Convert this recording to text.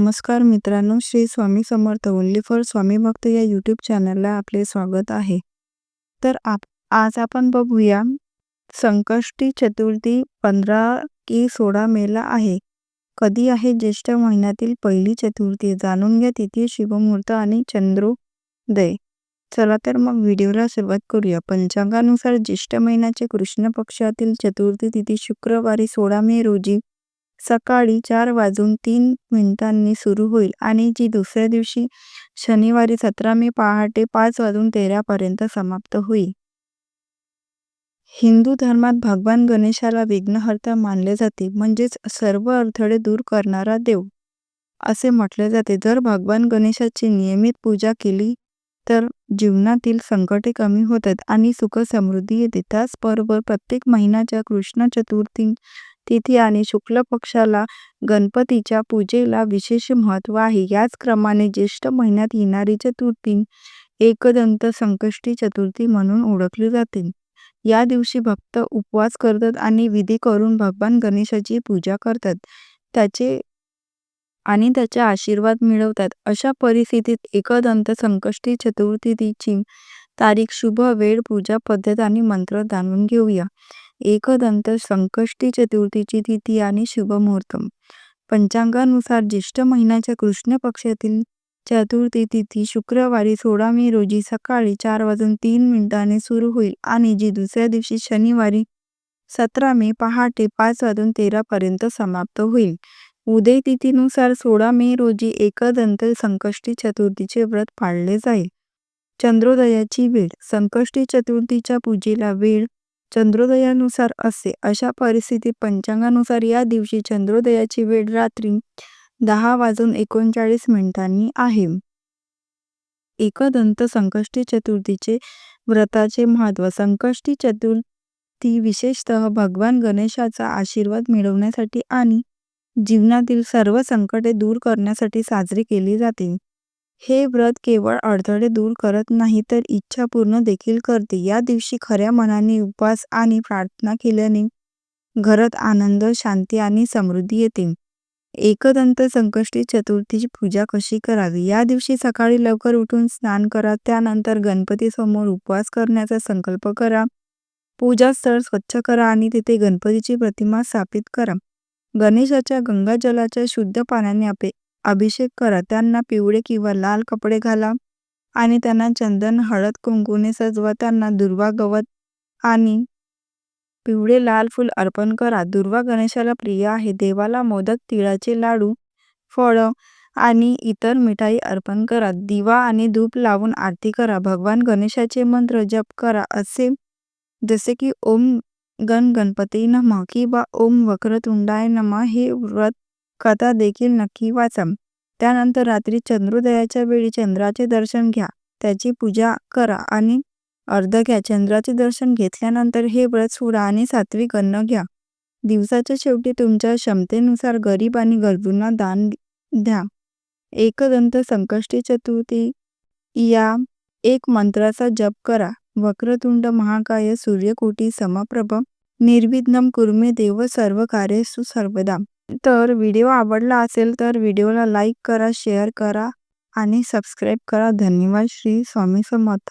नमस्कार मित्रांनो Shri Swami Samarth only for Swami भक्त या यूट्यूब चॅनलला आपले स्वागत आहे. तर आप आज आपण बघूया संकष्टी चतुर्थी पंधरा की सोळा मेला आहे. कधी आहे ज्येष्ठ महिन्यातील पहिली चतुर्थी? जाणून घ्या तिथे शिवमूर्त आणि चंद्रोदय. चला तर मग व्हिडिओला सुरुवात करूया. पंचांगानुसार ज्येष्ठ महिन्याचे कृष्ण पक्षातील चतुर्थी तिथी शुक्रवारी सोळा मे रोजी सकाळी चार वाजून तीन मिनिटांनी सुरू होईल आणि जी दुसऱ्या दिवशी शनिवारी सतरा मे पहाटे पाच वाजून तेरापर्यंत समाप्त होईल. हिंदू धर्मात भगवान गणेशाला विघ्नहर्ता मानले जाते म्हणजेच सर्व अडथळे दूर करणारा देव. असे म्हटले जाते जर भगवान गणेशाची नियमित पूजा केली तर जीवनातील संकटे कमी होतात आणि सुख समृद्धी येते. त्याचबरोबर प्रत्येक महिन्याच्या कृष्ण चतुर्थी तिथी आणि शुक्ल पक्षाला गणपतीच्या पूजेला विशेष महत्त्व आहे. याच क्रमाने ज्येष्ठ महिन्यात येणारी चतुर्थी एकदंत संकष्टी चतुर्थी म्हणून ओळखली जाते. या दिवशी भक्त उपवास करतात आणि विधी करून भगवान गणेशाची पूजा करतात. त्याचे आणि त्याचे आशीर्वाद मिळवतात. अशा परिस्थितीत एकदंत संकष्टी चतुर्थीची तारीख शुभ वेळ पूजा पद्धत आणि मंत्र जाणून घेऊया. एकदंत संकष्टी चतुर्थीची तिथी आणि शुभमुहूर्त. पंचांगानुसार ज्येष्ठ महिन्याच्या कृष्ण पक्षातील चतुर्थी तिथी शुक्रवारी सोळा मे रोजी सकाळी चार वाजून तीन मिनिटांनी सुरू होईल आणि जी दुसऱ्या दिवशी शनिवारी सतरा मे पहाटे पाच वाजून तेरा पर्यंत समाप्त होईल. उदय तिथीनुसार सोळा मे रोजी एकदंत संकष्टी चतुर्थीचे व्रत पाळले जाईल. चंद्रोदयाची वेळ संकष्टी चतुर्थीच्या पूजेला वेळ चंद्रोदयानुसार असे. अशा परिस्थितीत पंचांगानुसार या दिवशी चंद्रोदयाची वेळ रात्री दहा वाजून एकोणचाळीस मिनिटांनी आहे. एकदंत संकष्टी चतुर्थीचे व्रताचे महत्त्व. संकष्टी चतुर्थी विशेषतः भगवान गणेशाचा आशीर्वाद मिळवण्यासाठी आणि जीवनातील सर्व संकटे दूर करण्यासाठी साजरी केली जाते. हे व्रत केवळ अडथळे दूर करत नाही तर इच्छा पूर्ण देखील करते. या दिवशी खऱ्या मनाने उपवास आणि प्रार्थना केल्याने घरात आनंद शांती आणि समृद्धी येते. एकदंत संकष्टी चतुर्थीची पूजा कशी करावी? या दिवशी सकाळी लवकर उठून स्नान करा. त्यानंतर गणपती समोर उपवास करण्याचा संकल्प करा. पूजा स्थळ स्वच्छ करा आणि तिथे गणपतीची प्रतिमा स्थापित करा. गणेशाच्या गंगाजलाच्या शुद्ध पाण्याने आपे अभिषेक करा. त्यांना पिवळे किंवा लाल कपडे घाला आणि त्यांना चंदन हळद कुंकूने सजवा. त्यांना दुर्वा गवत आणि पिवळे लाल फूल अर्पण करा. दुर्वा गणेशाला प्रिय आहे. देवाला मोदक तिळाचे लाडू फळं आणि इतर मिठाई अर्पण करा. दिवा आणि धूप लावून आरती करा. भगवान गणेशाचे मंत्र जप करा. असे जसे की ओम गण गणपती नम किंवा ओम वक्रतुंडाय नम हे व्रत कथा देखील नक्की वाचा. त्यानंतर रात्री चंद्रोदयाच्या वेळी चंद्राचे दर्शन घ्या. त्याची पूजा करा आणि अर्ध घ्या. चंद्राचे दर्शन घेतल्यानंतर हे व्रत सोडा आणि सात्विक अन्न घ्या. दिवसाच्या शेवटी तुमच्या क्षमतेनुसार गरीब आणि गरजूंना दान द्या. एकदंत संकष्टी चतुर्थी या एक मंत्राचा जप करा. वक्रतुंड महाकाय सूर्यकोटी समप्रभ. निर्विघ्नम कुर्मे देव सर्व कार्य सुसर्वदा तर व्हिडिओ आवडला असेल तर व्हिडिओला लाईक करा शेअर करा आणि सबस्क्राईब करा. धन्यवाद श्री स्वामी समर्थ.